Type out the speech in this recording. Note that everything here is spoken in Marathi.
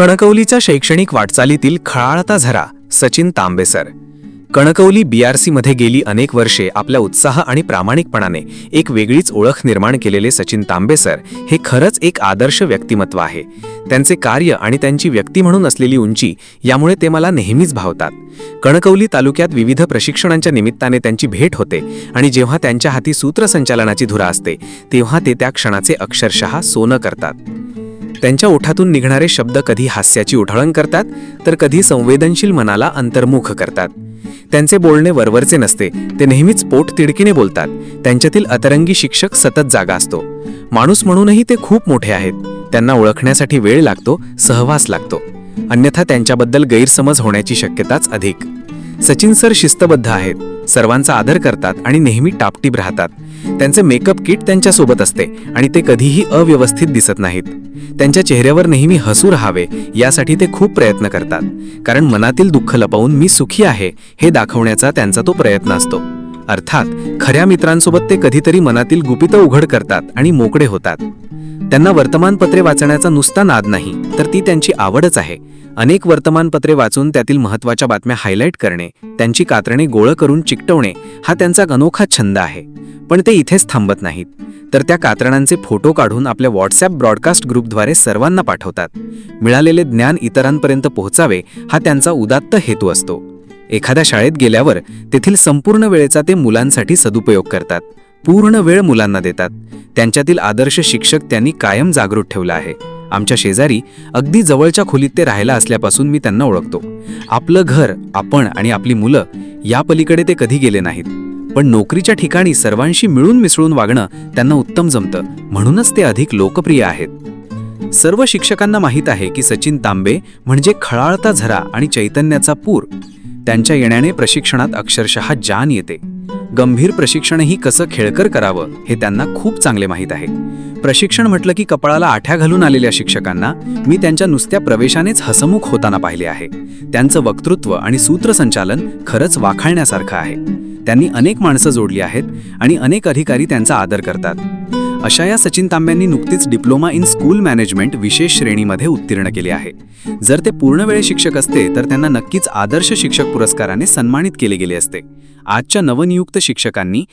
कणकवलीच्या शैक्षणिक वाटचालीतील खळाळता झरा सचिन तांबेसर. कणकवली बी आर सीमध्ये गेली अनेक वर्षे आपल्या उत्साह आणि प्रामाणिकपणाने एक वेगळीच ओळख निर्माण केलेले सचिन तांबेसर हे खरंच एक आदर्श व्यक्तिमत्व आहे. त्यांचे कार्य आणि त्यांची व्यक्ती म्हणून असलेली उंची यामुळे ते मला नेहमीच भावतात. कणकवली तालुक्यात विविध प्रशिक्षणांच्या निमित्ताने त्यांची भेट होते आणि जेव्हा त्यांच्या हाती सूत्रसंचालनाची धुरा असते तेव्हा ते त्या क्षणाचे अक्षरशः सोनं करतात. त्यांच्या ओठातून निघणारे शब्द कधी हास्याची उठळण करतात तर कधी संवेदनशील मनाला अंतर्मुख करतात. त्यांचे बोलणे वरवरचे नसते ते नेहमीच पोट तिडकीने बोलतात. त्यांच्यातील अतरंगी शिक्षक सतत जागा असतो. माणूस म्हणूनही ते खूप मोठे आहेत. त्यांना ओळखण्यासाठी वेळ लागतो सहवास लागतो. अन्यथा त्यांच्याबद्दल गैरसमज होण्याची शक्यताच अधिक. सचिन सर शिस्तबद्ध आहेत. सर्वांचा आदर करतात आणि नेहमी टापटीप राहतात. त्यांचे मेकअप किट त्यांच्यासोबत असते आणि ते कधीही अव्यवस्थित दिसत नाहीत. त्यांच्या चेहऱ्यावर नेहमी हसू राहावे यासाठी ते खूप प्रयत्न करतात. कारण मनातील दुःख लपवून मी सुखी आहे हे दाखवण्याचा त्यांचा तो प्रयत्न असतो. अर्थात खऱ्या मित्रांसोबत ते कधीतरी मनातील गुपितं उघड करतात आणि मोकळे होतात. त्यांना वर्तमानपत्रे वाचण्याचा नुसता नाद नाही तर ती त्यांची आवडच आहे. अनेक वर्तमानपत्रे वाचून त्यातील महत्त्वाच्या बातम्या हायलाईट करणे त्यांची कात्रणे गोळ करून चिकटवणे हा त्यांचा अनोखा छंद आहे. पण ते इथेच थांबत नाहीत. तर त्या कात्रणांचे फोटो काढून आपल्या व्हॉट्सॲप ब्रॉडकास्ट ग्रुपद्वारे सर्वांना पाठवतात. मिळालेले ज्ञान इतरांपर्यंत पोहोचावे हा त्यांचा उदात्त हेतू असतो. एखाद्या शाळेत गेल्यावर तेथील संपूर्ण वेळेचा ते मुलांसाठी सदुपयोग करतात. पूर्ण वेळ मुलांना देतात. त्यांच्यातील आदर्श शिक्षक त्यांनी कायम जागृत ठेवला आहे. आमच्या शेजारी अगदी जवळच्या खोलीत ते राहायला असल्यापासून मी त्यांना ओळखतो. आपलं घर आपण आणि आपली मुलं या पलीकडे ते कधी गेले नाहीत. पण नोकरीच्या ठिकाणी सर्वांशी मिळून मिसळून वागणं त्यांना उत्तम जमतं. म्हणूनच ते अधिक लोकप्रिय आहेत. सर्व शिक्षकांना माहीत आहे की सचिन तांबे म्हणजे खळाळता झरा आणि चैतन्याचा पूर. त्यांच्या येण्याने प्रशिक्षणात अक्षरशः जान येते. गंभीर प्रशिक्षणही कसं खेळकर करावं हे त्यांना खूप चांगले माहीत आहे. प्रशिक्षण म्हटलं की कपाळाला आठ्या घालून आलेल्या शिक्षकांना मी त्यांच्या नुसत्या प्रवेशानेच हसमुख होताना पाहिले आहे. त्यांचं वक्तृत्व आणि सूत्रसंचालन खरंच वाखाळण्यासारखं आहे. त्यांनी अनेक माणसं जोडली आहेत आणि अनेक अधिकारी त्यांचा आदर करतात. अशा या सचिन तांब्यांनी नुकतीच डिप्लोमा इन स्कूल मॅनेजमेंट विशेष श्रेणीमध्ये उत्तीर्ण केले आहे. जर ते पूर्णवेळ शिक्षक असते तर त्यांना नक्कीच आदर्श शिक्षक पुरस्काराने सन्मानित केले गेले असते. आजच्या नवनियुक्त शिक्षकांनी